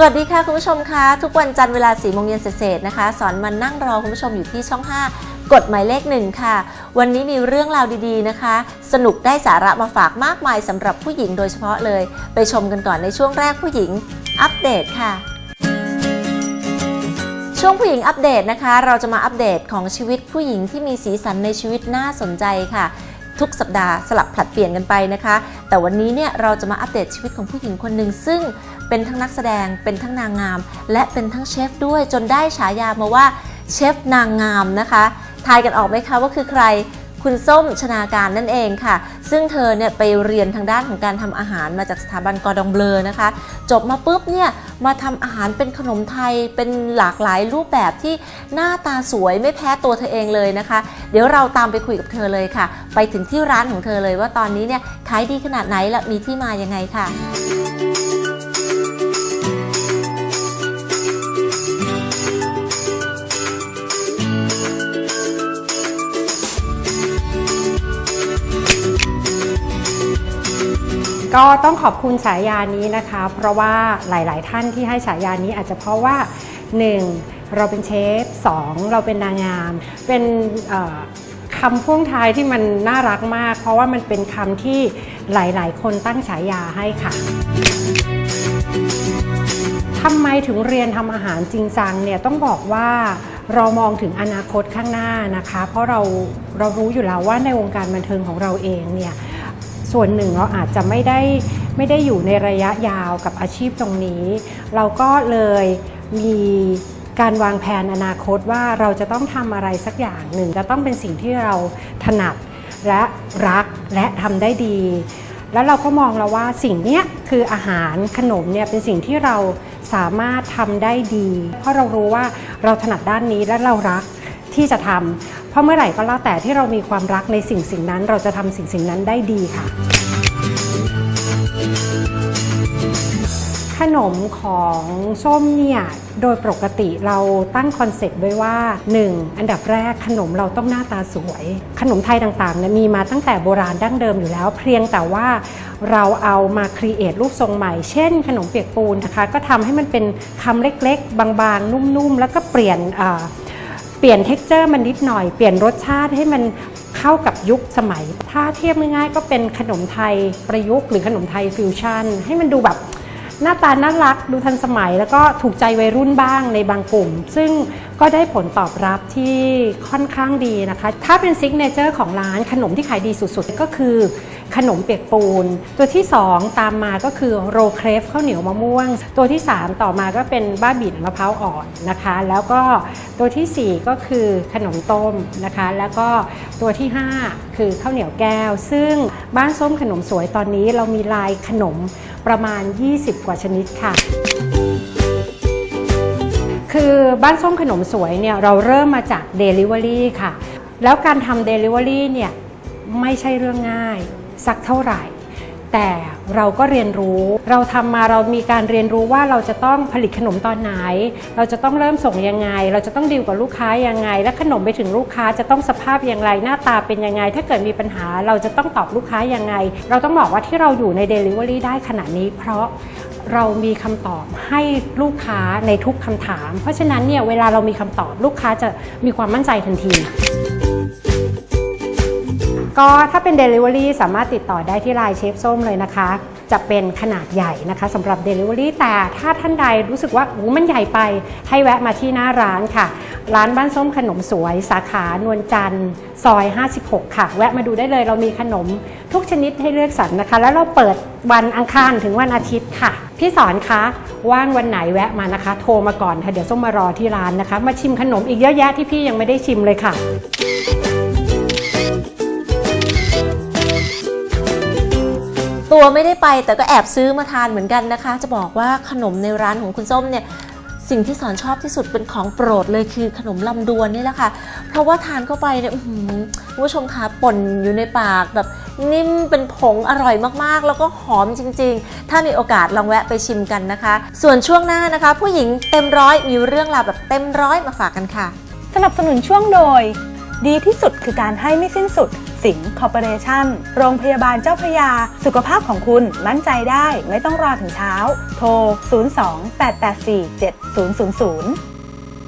สวัสดีค่ะคุณผู้ชมคะทุกวันจันทร์เวลา4โมงเย็นเศษนะคะ สอนมันนั่งรอคุณผู้ชมอยู่ที่ช่อง 5กดหมายเลขหนึ่งค่ะ วันนี้มีเรื่องราวดีๆนะคะ สนุกได้สาระมาฝากมากมายสำหรับผู้หญิงโดยเฉพาะเลย ไปชมกันก่อนในช่วงแรกผู้หญิงอัปเดตค่ะ ช่วงผู้หญิงอัปเดตนะคะ เราจะมาอัปเดตของชีวิตผู้หญิงที่มีสีสันในชีวิตน่าสนใจค่ะ ทุกสัปดาห์สลับผลัดเปลี่ยนกันไปนะคะ แต่วันนี้เนี่ยเราจะมาอัปเดตชีวิตของผู้หญิงคนหนึ่งซึ่งเป็นทั้งนักแสดงเป็นทั้งนางงาม และเป็นทั้งเชฟด้วยจนได้ฉายามาว่าเชฟนางงามนะคะ ทายกันออกไหมคะว่าคือใคร คุณส้มชนาการนั่นเองค่ะ ซึ่งเธอเนี่ยไปเรียนทางด้านของการทำอาหารมาจากสถาบันกอดองเบลอนะคะ จบมาปุ๊บเนี่ยมาทำอาหารเป็นขนมไทยเป็นหลากหลายรูปแบบที่หน้าตาสวยไม่แพ้ตัวเธอเองเลยนะคะ เดี๋ยวเราตามไปคุยกับเธอเลยค่ะ ไปถึงที่ร้านของเธอเลยว่าตอนนี้เนี่ยขายดีขนาดไหนและมีที่มายังไงค่ะ ก็ต้องขอบคุณฉายานี้นะคะ เพราะว่าหลาย ๆ ท่านที่ให้ฉายานี้อาจจะเพราะว่า 1. เราเป็นเชฟ 2. เราเป็นนางงาม เป็นคำพ่วงท้ายที่มันน่ารักมาก เพราะว่ามันเป็นคำที่หลาย ๆ คนตั้งฉายาให้ค่ะทำไมถึงเรียนทำอาหารจริงจังเนี่ยต้องบอกว่าเรามองถึงอนาคตข้างหน้านะคะ เพราะเราเรารู้อยู่แล้วว่าในวงการบันเทิงของเราเองเนี่ย ส่วนหนึ่งเราอาจจะไม่ได้ไม่ได้อยู่ในระยะยาวกับอาชีพตรงนี้ เราก็เลยมีการวางแผนอนาคตว่าเราจะต้องทำอะไรสักอย่างหนึ่งจะต้องเป็นสิ่งที่เราถนัดและรักและทำได้ดี แล้วเราก็มองแล้วว่าสิ่งนี้คืออาหารขนมเนี่ยเป็นสิ่งที่เราสามารถทำได้ดี เพราะเรารู้ว่าเราถนัดด้านนี้และเรารักที่จะทำ ราะเมื่อไหร่ก็แล้วแต่ที่เรามีความรักในสิ่งสิ่งนั้น เราจะทำสิ่งสิ่งนั้นได้ดีค่ะ ขนมของส้มเนี่ยโดยปกติเราตั้งคอนเซ็ปต์ไว้ว่า 1. อันดับแรกขนมเราต้องหน้าตาสวย ขนมไทยต่างๆเนี่ยมีมาตั้งแต่โบราณดั้งเดิมอยู่แล้ว เพียงแต่ว่าเราเอามาครีเอทรูปทรงใหม่ เช่น ขนมเปียกปูนนะคะ ก็ทำให้มันเป็นคำเล็กๆ บางๆ นุ่มๆ แล้วก็เปลี่ยนอ่า เปลี่ยนเท็กเจอร์มันนิดหน่อย เปลี่ยนรสชาติให้มันเข้ากับยุคสมัย ถ้าเทียบง่ายๆก็เป็นขนมไทยประยุกต์หรือขนมไทยฟิวชั่น ให้มันดูแบบหน้าตาน่ารักดูทันสมัย แล้วก็ถูกใจวัยรุ่นบ้างในบางกลุ่ม ซึ่งก็ได้ผลตอบรับที่ค่อนข้างดีนะคะ ถ้าเป็นซิกเนเจอร์ของร้านขนมที่ขายดีสุดๆ ก็คือ ขนมเปียกปูน ตัวที่ 2 ตามมาก็คือโรเครฟข้าวเหนียวมะม่วง ตัวที่ 3 ต่อมาก็เป็นบ้าบิ่นมะพร้าวอ่อนนะคะ แล้วก็ตัวทีสี่ 4 ก็คือขนมต้มนะคะ แล้วก็ตัวที่ 5 คือข้าวเหนียวแก้ว ซึ่งบ้านส้มขนมสวยตอนนี้เรามีลายขนมประมาณ 20 กว่าชนิดค่ะคือบ้านส้มขนมสวยเนี่ยเราเริ่มมาจาก Delivery ค่ะ แล้วการทำ Delivery เนี่ยไม่ใช่เรื่องง่าย สักเท่าไหร่ แต่เราก็เรียนรู้ เราทำมาเรามีการเรียนรู้ว่าเราจะต้องผลิตขนมตอนไหน เราจะต้องเริ่มส่งยังไง เราจะต้องดีลกับลูกค้ายังไง และขนมไปถึงลูกค้าจะต้องสภาพอย่างไร หน้าตาเป็นยังไง ถ้าเกิดมีปัญหาเราจะต้องตอบลูกค้ายังไง เราต้องบอกว่าที่เราอยู่ใน Delivery ได้ขนาดนี้ เพราะเรามีคำตอบให้ลูกค้าในทุกคำถาม เพราะฉะนั้นเนี่ยเวลาเรามีคำตอบลูกค้าจะมีความมั่นใจทันที ก็ถ้าเป็น Delivery สามารถติดต่อได้ที่ไลน์เชฟส้มเลยนะคะ จะเป็นขนาดใหญ่นะคะสำหรับ Delivery แต่ถ้าท่านใดรู้สึกว่าโอ้มันใหญ่ไปให้แวะมาที่หน้าร้านค่ะ ร้านบ้านส้มขนมสวย สาขานวลจันทร์ซอย 56 ค่ะ แวะมาดูได้เลยเรามีขนมทุกชนิดให้เลือกสรรนะคะ แล้วเราเปิดวันอังคารถึงวันอาทิตย์ค่ะ พี่สอนคะว่างวันไหนแวะมานะคะ โทรมาก่อนค่ะเดี๋ยวส้มมารอที่ร้านนะคะ มาชิมขนมอีกเยอะแยะที่พี่ยังไม่ได้ชิมเลยค่ะ ตัวไม่ได้ไป แต่ก็แอบซื้อมาทานเหมือนกันนะคะ จะบอกว่าขนมในร้านของคุณส้มเนี่ยสิ่งที่สอนชอบที่สุดเป็นของโปรดเลยคือขนมลำดวนนี่แหละค่ะ เพราะว่าทานเข้าไปเนี่ยคุณผู้ชมคะป่นอยู่ในปากแบบนิ่มเป็นผงอร่อยมากๆ แล้วก็หอมจริง ๆ ถ้ามีโอกาสลองแวะไปชิมกันนะคะ ส่วนช่วงหน้านะคะ ผู้หญิงเต็มร้อยมีเรื่องราวแบบเต็มร้อยมาฝากกันค่ะ สนับสนุนช่วงโดย ดีที่สุดคือการให้ไม่สิ้นสุด สิงห์คอร์ปอเรชั่น โรงพยาบาลเจ้าพระยา สุขภาพของคุณมั่นใจได้ไม่ต้องรอถึงเช้า โทร 02 884 7000